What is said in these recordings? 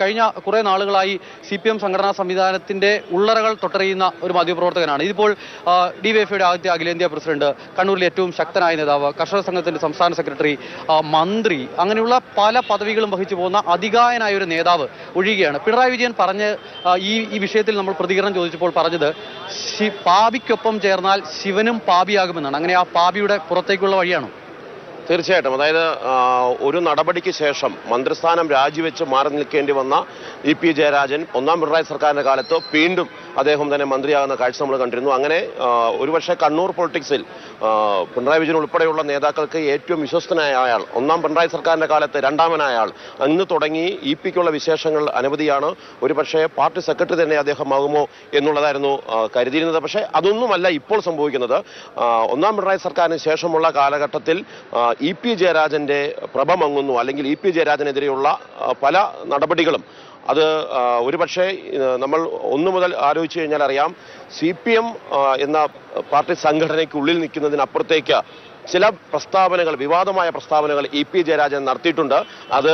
കഴിഞ്ഞ കുറേ നാളുകളായി സി പി എം സംഘടനാ സംവിധാനത്തിന്റെ ഉള്ളറകൾ തൊട്ടറിയുന്ന ഒരു മാധ്യമപ്രവർത്തകനാണ്. ഇതിപ്പോൾ ഡിവൈഎഫ്ഐയുടെ ആദ്യത്തെ അഖിലേന്ത്യാ പ്രസിഡന്റ് കണ്ണൂരിലെ ഏറ്റവും ശക്തനായ നേതാവ് കർഷക സംഘത്തിന്റെ സംസ്ഥാന സെക്രട്ടറി മന്ത്രി അങ്ങനെയുള്ള പല പദവികളും വഹിച്ചു പോകുന്ന അധികായനായ ഒരു നേതാവ് ഒഴിയുകയാണ്. പിണറായി വിജയൻ പറഞ്ഞ് ഈ ഈ വിഷയത്തിൽ നമ്മൾ പ്രതികരണം ചോദിച്ചപ്പോൾ പറഞ്ഞത് പാപിക്കൊപ്പം ചേർന്നാൽ ശിവനും പാപിയാകുമെന്നാണ്. അങ്ങനെ ആ പാപിയുടെ പുറത്തേക്കുള്ള വഴിയാണോ? തീർച്ചയായിട്ടും. അതായത് ഒരു നടപടിക്ക് ശേഷം മന്ത്രിസ്ഥാനം രാജിവെച്ച് മാറി നിൽക്കേണ്ടി വന്ന ഇ പി ജയരാജൻ ഒന്നാം പിണറായി സർക്കാരിന്റെ കാലത്ത് വീണ്ടും അദ്ദേഹം തന്നെ മന്ത്രിയാകുന്ന കാഴ്ച നമ്മൾ കണ്ടിരുന്നു. അങ്ങനെ ഒരുപക്ഷെ കണ്ണൂർ പൊളിറ്റിക്സിൽ പിണറായി വിജയൻ ഉൾപ്പെടെയുള്ള നേതാക്കൾക്ക് ഏറ്റവും വിശ്വസ്തനായ ആൾ ഒന്നാം പിണറായി സർക്കാരിന്റെ കാലത്ത് രണ്ടാമനായ ആൾ അന്ന് തുടങ്ങി ഇ പിക്കുള്ള വിശേഷങ്ങൾ അനവധിയാണ്. ഒരുപക്ഷെ പാർട്ടി സെക്രട്ടറി തന്നെ അദ്ദേഹമാകുമോ എന്നുള്ളതായിരുന്നു കരുതിയിരുന്നത്. പക്ഷേ അതൊന്നുമല്ല ഇപ്പോൾ സംഭവിക്കുന്നത്. ഒന്നാം പിണറായി സർക്കാരിന് ശേഷമുള്ള കാലഘട്ടത്തിൽ ഇ പി ജയരാജന്റെ പ്രഭമങ്ങുന്നു അല്ലെങ്കിൽ ഇ പി ജയരാജനെതിരെയുള്ള പല നടപടികളും അത് ഒരുപക്ഷെ നമ്മൾ ഒന്നു മുതൽ ആലോചിച്ച് കഴിഞ്ഞാൽ അറിയാം സി പി എം എന്ന പാർട്ടി സംഘടനയ്ക്കുള്ളിൽ നിൽക്കുന്നതിനപ്പുറത്തേക്ക് ചില പ്രസ്താവനകൾ വിവാദമായ പ്രസ്താവനകൾ ഇ പി ജയരാജൻ നടത്തിയിട്ടുണ്ട്. അത്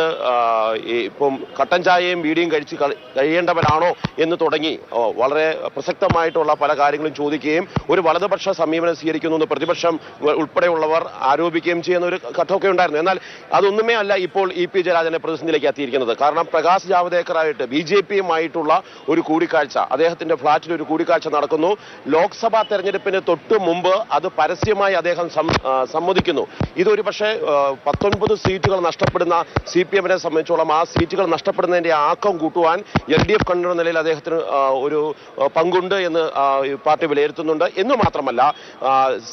ഇപ്പം കട്ടൻ ചായയും ബീഡിയും കഴിച്ച് കഴിയേണ്ടവരാണോ എന്ന് തുടങ്ങി വളരെ പ്രസക്തമായിട്ടുള്ള പല കാര്യങ്ങളും ചോദിക്കുകയും ഒരു വലതുപക്ഷ സമീപനം സ്വീകരിക്കുന്നു എന്ന് പ്രതിപക്ഷം ഉൾപ്പെടെയുള്ളവർ ആരോപിക്കുകയും ചെയ്യുന്ന ഒരു ഘട്ടമൊക്കെ ഉണ്ടായിരുന്നു. എന്നാൽ അതൊന്നുമേ അല്ല ഇപ്പോൾ ഇ പി ജയരാജനെ പ്രതിസന്ധിയിലേക്ക് എത്തിയിരിക്കുന്നത്. കാരണം പ്രകാശ് ജാവദേക്കറായിട്ട് ബി ജെ പിയുമായിട്ടുള്ള ഒരു കൂടിക്കാഴ്ച അദ്ദേഹത്തിന്റെ ഫ്ളാറ്റിൽ ഒരു കൂടിക്കാഴ്ച നടക്കുന്നു. ലോക്സഭാ തെരഞ്ഞെടുപ്പിന് തൊട്ടു മുമ്പ് അത് പരസ്യമായി അദ്ദേഹം സമ്മതിക്കുന്നു. ഇതൊരു പക്ഷേ പത്തൊൻപത് സീറ്റുകൾ നഷ്ടപ്പെടുന്ന സി പി എമ്മിനെ സംബന്ധിച്ചോളം ആ സീറ്റുകൾ നഷ്ടപ്പെടുന്നതിന്റെ ആക്കം കൂട്ടുവാൻ എൽ ഡി എഫ് കൺവീനർ നിലയിൽ അദ്ദേഹത്തിന് ഒരു പങ്കുണ്ട് എന്ന് പാർട്ടി വിലയിരുത്തുന്നുണ്ട്. എന്ന് മാത്രമല്ല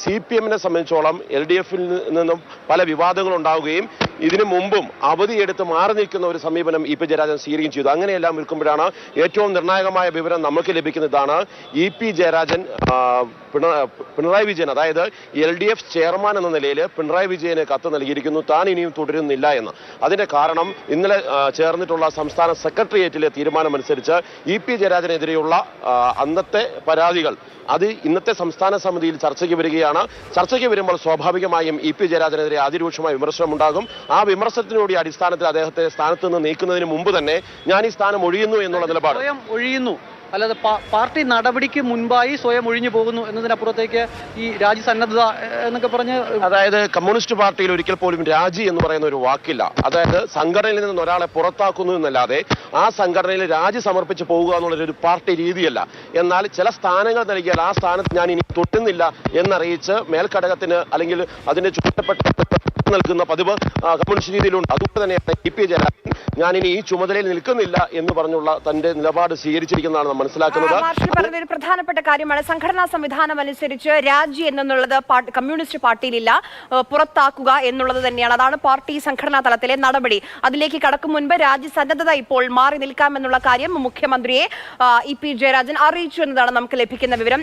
സി പി എമ്മിനെ സംബന്ധിച്ചോളം എൽ ഡി എഫിൽ നിന്നും പല വിവാദങ്ങൾ ഉണ്ടാവുകയും ഇതിനു മുമ്പും അവധിയെടുത്ത് മാറി നിൽക്കുന്ന ഒരു സമീപനം ഇ പി ജയരാജൻ സ്വീകരിക്കുകയും ചെയ്തു. അങ്ങനെയെല്ലാം നിൽക്കുമ്പോഴാണ് ഏറ്റവും നിർണായകമായ വിവരം നമുക്ക് ലഭിക്കുന്ന ഇതാണ് ഇ പി ജയരാജൻ പിണറായി വിജയൻ അതായത് എൽ ഡി എഫ് ചെയർമാൻ എന്ന നിലയിൽ പിണറായി വിജയന് കത്ത് നൽകിയിരിക്കുന്നു. താൻ ഇനിയും തുടരുന്നില്ല എന്ന്. അതിന്റെ കാരണം ഇന്നലെ ചേർന്നിട്ടുള്ള സംസ്ഥാന സെക്രട്ടേറിയറ്റിലെ തീരുമാനമനുസരിച്ച് ഇ പി ജയരാജനെതിരെയുള്ള അന്നത്തെ പരാതികൾ അത് ഇന്നത്തെ സംസ്ഥാന സമിതിയിൽ ചർച്ചയ്ക്ക് വരികയാണ്. ചർച്ചയ്ക്ക് വരുമ്പോൾ സ്വാഭാവികമായും ഇ പി ജയരാജനെതിരെ അതിരൂക്ഷമായ വിമർശനം ഉണ്ടാകും ആ വിമർശനത്തിനൂടെ അടിസ്ഥാനത്തിൽ അദ്ദേഹത്തെ സ്ഥാനത്ത് നിന്ന് നീക്കുന്നതിന് മുമ്പ് തന്നെ ഞാൻ ഈ സ്ഥാനം ഒഴിയുന്നു എന്നുള്ള നിലപാട്. സ്വയം ഒഴിയുന്നു. അല്ലാതെ പാർട്ടി നടപടിക്ക് മുൻപായി സ്വയം ഒഴിഞ്ഞു പോകുന്നു എന്നതിനപ്പുറത്തേക്ക് ഈ രാജ്യസന്നദ്ധത സന്നദ്ധത എന്നൊക്കെ പറഞ്ഞ് അതായത് കമ്മ്യൂണിസ്റ്റ് പാർട്ടിയിൽ ഒരിക്കൽ പോലും രാജി എന്ന് പറയുന്ന ഒരു വാക്കില്ല. അതായത് സംഘടനയിൽ നിന്ന് ഒരാളെ പുറത്താക്കുന്നു എന്നല്ലാതെ ആ സംഘടനയിൽ രാജി സമർപ്പിച്ച് പോകുക എന്നുള്ളൊരു ഒരു പാർട്ടി രീതിയല്ല. എന്നാൽ ചില സ്ഥാനങ്ങൾ നൽകിയാൽ ആ സ്ഥാനത്ത് ഞാൻ ഇനി തൊട്ടുന്നില്ല എന്നറിയിച്ച് മേൽഘടകത്തിന് അല്ലെങ്കിൽ അതിന്റെ ചുറ്റപ്പെട്ട നൽകുന്ന പതിവ് കമ്മ്യൂണിസ്റ്റ് രീതിയിലുണ്ട്. അതുകൊണ്ട് തന്നെയാണ് ഇ പി ജയരാജൻ ഞാൻ ഇനി ഈ ചുമതലയിൽ നിൽക്കുന്നില്ല എന്ന് പറഞ്ഞുള്ള തന്റെ നിലപാട് സ്വീകരിച്ചിരിക്കുന്നതാണ് മനസ്സിലാക്കുന്നത്. പറഞ്ഞൊരു പറഞ്ഞ പ്രധാനപ്പെട്ട കാര്യമാണ്. സംഘടനാ സംവിധാനം അനുസരിച്ച് രാജി എന്നുള്ളത് കമ്മ്യൂണിസ്റ്റ് പാർട്ടിയിലില്ല പുറത്താക്കുക എന്നുള്ളത് തന്നെയാണ്. അതാണ് പാർട്ടി സംഘടനാ തലത്തിലെ നടപടി. അതിലേക്ക് കടക്കും മുൻപ് രാജ്യ സന്നദ്ധത ഇപ്പോൾ മാറി നിൽക്കാമെന്നുള്ള കാര്യം മുഖ്യമന്ത്രിയെ ഇ പി ജയരാജൻ അറിയിച്ചു എന്നതാണ് നമുക്ക് ലഭിക്കുന്ന വിവരം.